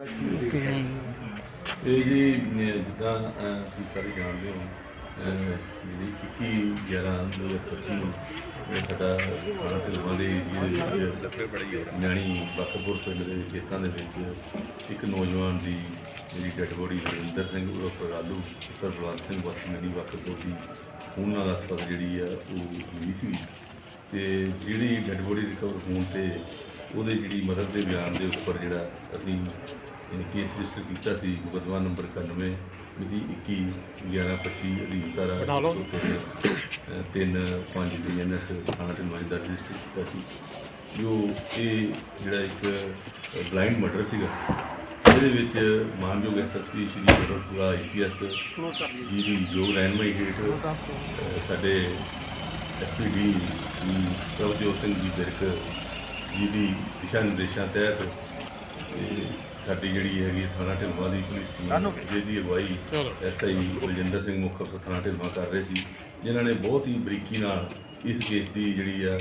ਇਹ ਜੀ ਜਿੱਦਾਂ ਅਹ, ਤੁਸੀਂ ਸਾਰੇ ਜਾਣਦੇ ਹੋ ਜਿਹੜੀ 21 11 2025 ਨੂੰ ਇਹ ਸਾਡਾ ਖਾਣਾ ਢਿਲਵਾਂ ਦੇ ਏਰੀਏ ਦੇ ਵਿੱਚ ਨਿਆਣੀ ਬਖਤਪੁਰ ਪਿੰਡ ਦੇ ਖੇਤਾਂ ਦੇ ਵਿੱਚ ਇੱਕ ਨੌਜਵਾਨ ਦੀ ਜਿਹੜੀ ਡੈਡ ਬੋਡੀ ਹਰਿੰਦਰ ਸਿੰਘ ਉਰਫ ਰਾਲੂ ਪੁੱਤਰ ਬਲਵੰਤ ਸਿੰਘ ਵਾਸੀ ਨਦੀ ਬਖਤਪੁਰ ਦੀ ਖੂਨ ਨਾਲ ਹਸਪਤਾਲ ਜਿਹੜੀ ਆ ਉਹ ਮਿਲੀ ਸੀ। ਤੇ ਜਿਹੜੀ ਡੈਡ ਬੋਡੀ ਰਿਕਵਰ ਹੋਣ ਤੇ ਉਹਦੇ ਜਿਹੜੀ ਮਦਦ ਦੇ ਬਿਆਨ ਦੇ ਉੱਪਰ ਜਿਹੜਾ ਅਸੀਂ ਕੇਸ ਰਜਿਸਟਰ ਕੀਤਾ ਸੀ ਮੁਕੱਦਮਾ ਨੰਬਰ 91 ਮਿਤੀ 21 11 25 ਅਧੀਨ ਧਾਰਾ ਬਣਾ ਲਓ। 3 5 ਬੀਐਨਐਸ ਥਾਣਾ ਢਿਲਵਾਂ ਦਾ ਰਜਿਸਟਰ ਕੀਤਾ ਸੀ। ਜੋ ਇਹ ਜਿਹੜਾ ਇੱਕ ਬਲਾਈਂਡ ਮਰਡਰ ਸੀਗਾ ਇਹਦੇ ਵਿੱਚ ਮਾਨਯੋਗ ਐਸਐਸਪੀ ਸ਼੍ਰੀ ਬਰੋਟਲਾ ਆਈਪੀਐਸ ਜੀ ਦੀ ਯੋਗ ਰਹਿਨਮਾਈ ਹੇਠ ਅਹ, ਸਾਡੇ ਐਸਪੀਡੀ ਪ੍ਰਭਜੋਤ ਸਿੰਘ ਜੀ ਬਿਰਕ ਜੀ ਦੀ ਦਿਸ਼ਾ ਨਿਰਦੇਸ਼ਾਂ ਤਹਿਤ ਤੇ ਸਾਡੀ ਜਿਹੜੀ ਹੈਗੀ ਥਾਣਾ ਢਿਲਵਾਂ ਦੀ ਪੁਲਿਸ ਟੀਮ ਜਿਹਦੀ ਅਗਵਾਈ ਐਸਆਈ ਬਲਜਿੰਦਰ ਸਿੰਘ ਮੁੱਖ ਅਫਸਰ ਥਾਣਾ ਢਿਲਵਾਂ ਕਰ ਰਹੇ ਸੀ ਜਿਨ੍ਹਾਂ ਨੇ ਬਹੁਤ ਹੀ ਬਰੀਕੀ ਨਾਲ ਇਸ ਕੇਸ ਦੀ ਜਿਹੜੀ ਆ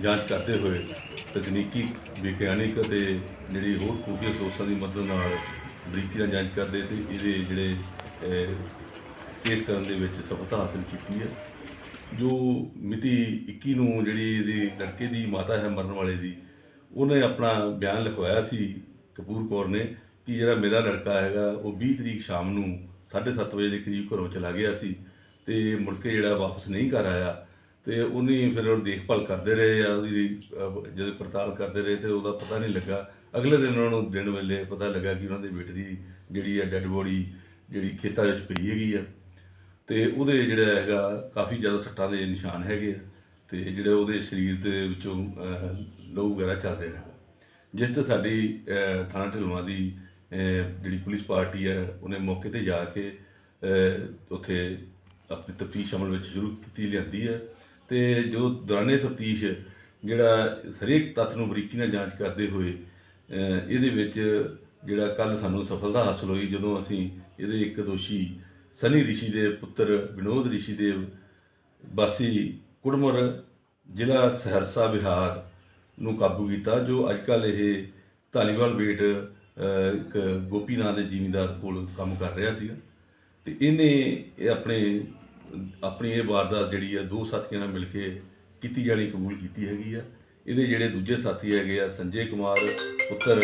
ਜਾਂਚ ਕਰਦੇ ਹੋਏ ਤਕਨੀਕੀ ਵਿਗਿਆਨਿਕ ਅਤੇ ਜਿਹੜੀ ਹੋਰ ਖੂਫੀਆ ਸੋਰਸਾਂ ਦੀ ਮਦਦ ਨਾਲ ਬਰੀਕੀ ਨਾਲ ਜਾਂਚ ਕਰਦੇ ਤੇ ਇਹਦੇ ਜਿਹੜੇ ਕੇਸ ਕਰਨ ਦੇ ਵਿੱਚ ਸਫਲਤਾ ਹਾਸਲ ਕੀਤੀ ਹੈ। ਜੋ ਮਿਤੀ 21 ਨੂੰ ਜਿਹੜੀ ਇਹਦੀ ਲੜਕੇ ਦੀ ਮਾਤਾ ਹੈ ਮਰਨ ਵਾਲੇ ਦੀ ਉਹਨੇ ਆਪਣਾ ਬਿਆਨ ਲਿਖਵਾਇਆ ਸੀ ਕਪੂਰ ਕੌਰ ਨੇ ਕਿ ਜਿਹੜਾ ਮੇਰਾ ਲੜਕਾ ਹੈਗਾ, ਉਹ 20 ਤਰੀਕ ਸ਼ਾਮ ਨੂੰ 7:30 ਵਜੇ ਦੇ ਕਰੀਬ ਘਰੋਂ ਚਲਾ ਗਿਆ ਸੀ ਤੇ ਮੁੜ ਕੇ ਜਿਹੜਾ ਵਾਪਸ ਨਹੀਂ ਘਰ ਆਇਆ ਤੇ ਉਹਨੇ ਫਿਰ ਉਹ ਦੇਖਭਾਲ ਕਰਦੇ ਰਹੇ ਆ, ਉਹਦੀ ਜਦੋਂ ਪੜਤਾਲ ਕਰਦੇ ਰਹੇ ਤੇ ਉਹਦਾ ਪਤਾ ਨਹੀਂ ਲੱਗਾ। ਅਗਲੇ ਦਿਨ ਉਹਨਾਂ ਨੂੰ ਦਿਨ ਵੇਲੇ ਪਤਾ ਲੱਗਾ ਕਿ ਉਹਨਾਂ ਦੇ ਬੇਟੇ ਦੀ ਜਿਹੜੀ ਹੈ ਡੈੱਡ ਬੋਡੀ ਜਿਹੜੀ ਖੇਤਾਂ ਵਿੱਚ ਪਈ ਹੈਗੀ ਆ। ਤੇ ਉਹਦੇ ਜਿਹੜਾ ਹੈਗਾ ਕਾਫੀ ਜ਼ਿਆਦਾ ਸੱਟਾਂ ਦੇ ਨਿਸ਼ਾਨ ਹੈਗੇ ਆ ਤੇ ਜਿਹੜੇ ਉਹਦੇ ਸਰੀਰ ਦੇ ਵਿੱਚੋਂ ਲਹੂ ਵਗੈਰਾ ਚੱਲ ਰਿਹਾ ਹੈਗਾ। ਜਿਸ ਤੇ ਸਾਡੀ ਥਾਣਾ ਢਿਲਵਾਂ ਦੀ ਜਿਹੜੀ ਪੁਲਿਸ ਪਾਰਟੀ ਹੈ, ਉਹਨੇ ਮੌਕੇ ਤੇ ਜਾ ਕੇ ਉੱਥੇ ਆਪਣੀ ਤਫਤੀਸ਼ ਅਮਲ ਵਿੱਚ ਸ਼ੁਰੂ ਕੀਤੀ, ਲਿਆਂਦੀ ਹੈ। ਤੇ ਜੋ ਦੌਰਾਨੇ ਤਫਤੀਸ਼, ਜਿਹੜਾ ਹਰੇਕ ਤੱਥ ਨੂੰ ਬਰੀਕੀ ਨਾਲ ਜਾਂਚ ਕਰਦੇ ਹੋਏ ਇਹਦੇ ਵਿੱਚ ਜਿਹੜਾ ਕੱਲ ਸਾਨੂੰ ਸਫਲਤਾ ਹਾਸਲ ਹੋਈ, ਜਦੋਂ ਅਸੀਂ ਇਹਦੇ ਇੱਕ ਦੋਸ਼ੀ, ਸਨੀ ਰਿਸ਼ੀ ਦੇ ਪੁੱਤਰ ਵਿਨੋਦ ਰਿਸ਼ੀ ਦੇਵ ਵਾਸੀ ਕੁੜਮਰ ਜ਼ਿਲ੍ਹਾ ਸਹਰਸਾ ਬਿਹਾਰ ਨੂੰ ਕਾਬੂ ਕੀਤਾ, ਜੋ ਅੱਜ ਅੱਜਕੱਲ ਇਹ ਧਾਲੀਵਾਲ ਬੇਟ ਇੱਕ ਗੋਪੀ ਨਾਂ ਦੇ ਜ਼ਿਮੀਂਦਾਰ ਕੋਲ ਕੰਮ ਕਰ ਰਿਹਾ ਸੀਗਾ। ਤੇ ਇਹਨੇ ਇਹ ਆਪਣੇ, ਆਪਣੀ ਇਹ ਵਾਰਦਾਤ ਜਿਹੜੀ ਆ, ਦੋ ਸਾਥੀਆਂ ਨਾਲ ਮਿਲ ਕੇ ਕੀਤੀ ਜਾਣੀ ਕਬੂਲ ਕੀਤੀ ਹੈਗੀ ਆ। ਇਹਦੇ ਜਿਹੜੇ ਦੂਜੇ ਸਾਥੀ ਹੈਗੇ ਆ, ਸੰਜੇ ਕੁਮਾਰ, ਪੁੱਤਰ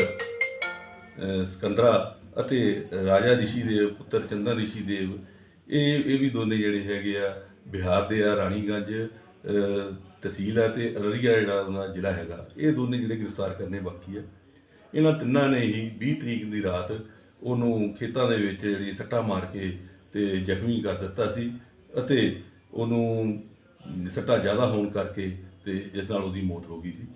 ਸਕੰਦਰਾ ਅਤੇ ਰਾਜਾ ਰਿਸ਼ੀ ਦੇਵ ਪੁੱਤਰ ਚੰਦਨ ਰਿਸ਼ੀ ਦੇਵ ਇਹ ਇਹ ਵੀ ਦੋਨੇ ਜਿਹੜੇ ਹੈਗੇ ਆ, ਬਿਹਾਰ ਦੇ ਆ, ਰਾਣੀਗੰਜ ਤਹਿਸੀਲ ਹੈ ਤੇ ਅਰਰੀਆ ਜਿਹੜਾ ਉਹਨਾਂ ਜ਼ਿਲ੍ਹਾ ਹੈਗਾ, ਇਹ ਦੋਨੇ ਜਿਹੜੇ ਗ੍ਰਿਫਤਾਰ ਕਰਨੇ ਬਾਕੀ ਆ ਇਹਨਾਂ ਤਿੰਨਾਂ ਨੇ ਹੀ 20 ਤਰੀਕ ਦੀ ਰਾਤ ਉਹਨੂੰ ਖੇਤਾਂ ਦੇ ਵਿੱਚ ਜਿਹੜੀ ਸੱਟਾਂ ਮਾਰ ਕੇ ਤੇ ਜ਼ਖਮੀ ਕਰ ਦਿੱਤਾ ਸੀ ਅਤੇ ਉਹਨੂੰ ਸੱਟਾਂ ਜ਼ਿਆਦਾ ਹੋਣ ਕਰਕੇ ਤੇ ਜਿਸ ਨਾਲ ਉਹਦੀ ਮੌਤ ਹੋ ਗਈ ਸੀ।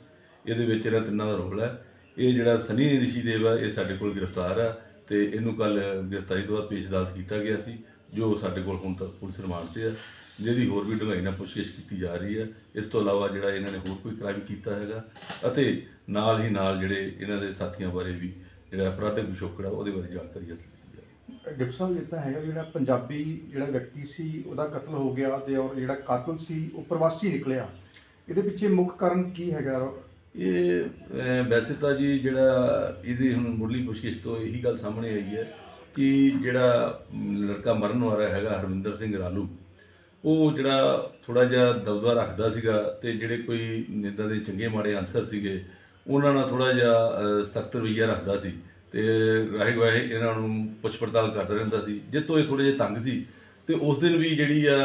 ਇਹਦੇ ਵਿੱਚ ਇਹਨਾਂ ਤਿੰਨਾਂ ਦਾ ਰੋਲ ਹੈ। ਇਹ ਜਿਹੜਾ ਸਨੀ ਰਿਸ਼ੀਦੇਵ ਆ ਇਹ ਸਾਡੇ ਕੋਲ ਗ੍ਰਿਫਤਾਰ ਆ ਤੇ ਇਹਨੂੰ ਕੱਲ ਗ੍ਰਿਫਤਾਰੀ ਤੋਂ ਬਾਅਦ ਪੇਸ਼ ਅਦਾਲਤ ਕੀਤਾ ਗਿਆ ਸੀ। ਜੋ ਸਾਡੇ ਕੋਲ ਹੁਣ ਤੱਕ ਪੁਲਿਸ ਰਿਮਾਂਡ ਤੇ ਆ ਜਿਹਦੀ ਹੋਰ ਵੀ ਡੂੰਘਾਈ ਨਾਲ ਪੁੱਛਗਿੱਛ ਕੀਤੀ ਜਾ ਰਹੀ ਹੈ ਇਸ ਤੋਂ ਇਲਾਵਾ ਜਿਹੜਾ ਇਹਨਾਂ ਨੇ ਹੋਰ ਕੋਈ ਕ੍ਰਾਈਮ ਕੀਤਾ ਹੈਗਾ ਅਤੇ ਨਾਲ ਹੀ ਨਾਲ ਜਿਹੜੇ ਇਹਨਾਂ ਦੇ ਸਾਥੀਆਂ ਬਾਰੇ ਵੀ ਜਿਹੜਾ ਅਪਰਾਧਿਕ ਪਿਛੋਕੜ ਆ ਉਹਦੇ ਬਾਰੇ ਜਾਣਕਾਰੀ ਹਾਸਲ ਕੀਤੀ ਜਾ ਰਹੀ ਹੈ। ਡਿਪਟੀ ਸਾਹਿਬ ਇਹ ਤਾਂ ਹੈਗਾ ਜਿਹੜਾ ਪੰਜਾਬੀ ਜਿਹੜਾ ਵਿਅਕਤੀ ਸੀ ਉਹਦਾ ਕਤਲ ਹੋ ਗਿਆ ਤੇ ਔਰ ਜਿਹੜਾ ਕਾਤਲ ਸੀ ਉਹ ਪ੍ਰਵਾਸੀ ਨਿਕਲਿਆ। ਇਹਦੇ ਪਿੱਛੇ ਮੁੱਖ ਕਾਰਨ ਕੀ ਹੈਗਾ? ਇਹ ਵੈਸੇ ਤਾਂ ਜੀ ਜਿਹੜਾ ਇਹਦੀ ਹੁਣ ਮੁੱਢਲੀ ਪੁੱਛਗਿੱਛ ਤੋਂ ਇਹੀ ਗੱਲ ਸਾਹਮਣੇ ਆਈ ਹੈ ਕਿ ਜਿਹੜਾ ਲੜਕਾ ਮਰਨ ਵਾਲਾ ਹੈਗਾ ਹਰਵਿੰਦਰ ਸਿੰਘ ਰਾਲੂ, ਉਹ ਜਿਹੜਾ ਥੋੜਾ ਜਿਹਾ ਦਬਦਬਾ ਰੱਖਦਾ ਸੀਗਾ ਤੇ ਜਿਹੜੇ ਕੋਈ ਇਦਾਂ ਦੇ ਚੰਗੇ ਮਾੜੇ ਅਨਸਰ ਸੀਗੇ, ਉਹਨਾਂ ਨਾਲ ਥੋੜਾ ਜਿਹਾ ਸਖਤ ਰਵੱਈਆ ਰੱਖਦਾ ਸੀ ਤੇ ਰਾਹੇ ਗਵਾਹੇ ਇਹਨਾਂ ਨੂੰ ਪੁੱਛ ਪੜਤਾਲ ਕਰਦਾ ਰਹਿੰਦਾ ਸੀ। ਜਿੱਤੋਂ ਇਹ ਥੋੜੇ ਜਿਹਾ ਤੰਗ ਸੀ ਤੇ ਉਸ ਦਿਨ ਵੀ ਜਿਹੜੀ ਆ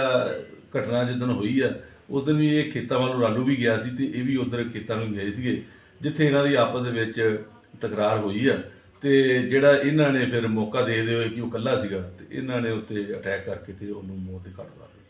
ਘਟਨਾ ਜਿੱਦਣ ਹੋਈ ਆ, ਉਸ ਦਿਨ ਵੀ ਇਹ ਖੇਤਾਂ ਵੱਲ ਨੂੰ ਰਾਲੂ ਵੀ ਗਿਆ ਸੀ ਤੇ ਇਹ ਵੀ ਉਧਰ ਖੇਤਾਂ ਨੂੰ ਗਏ ਸੀਗੇ, ਜਿੱਥੇ ਇਹਨਾਂ ਦੀ ਆਪਸ ਦੇ ਵਿੱਚ ਤਕਰਾਰ ਹੋਈ ਆ। ਤੇ ਜਿਹੜਾ ਇਹਨਾਂ ਨੇ ਫਿਰ ਮੌਕਾ ਦੇਖਦੇ ਹੋਏ ਕਿ ਉਹ ਇਕੱਲਾ ਸੀਗਾ, ਤੇ ਇਹਨਾਂ ਨੇ ਉੱਤੇ ਅਟੈਕ ਕਰਕੇ ਤੇ ਉਹਨੂੰ ਮੌਤ ਦੇ ਘਾਟ ਉਤਾਰ ਦਿੱਤਾ।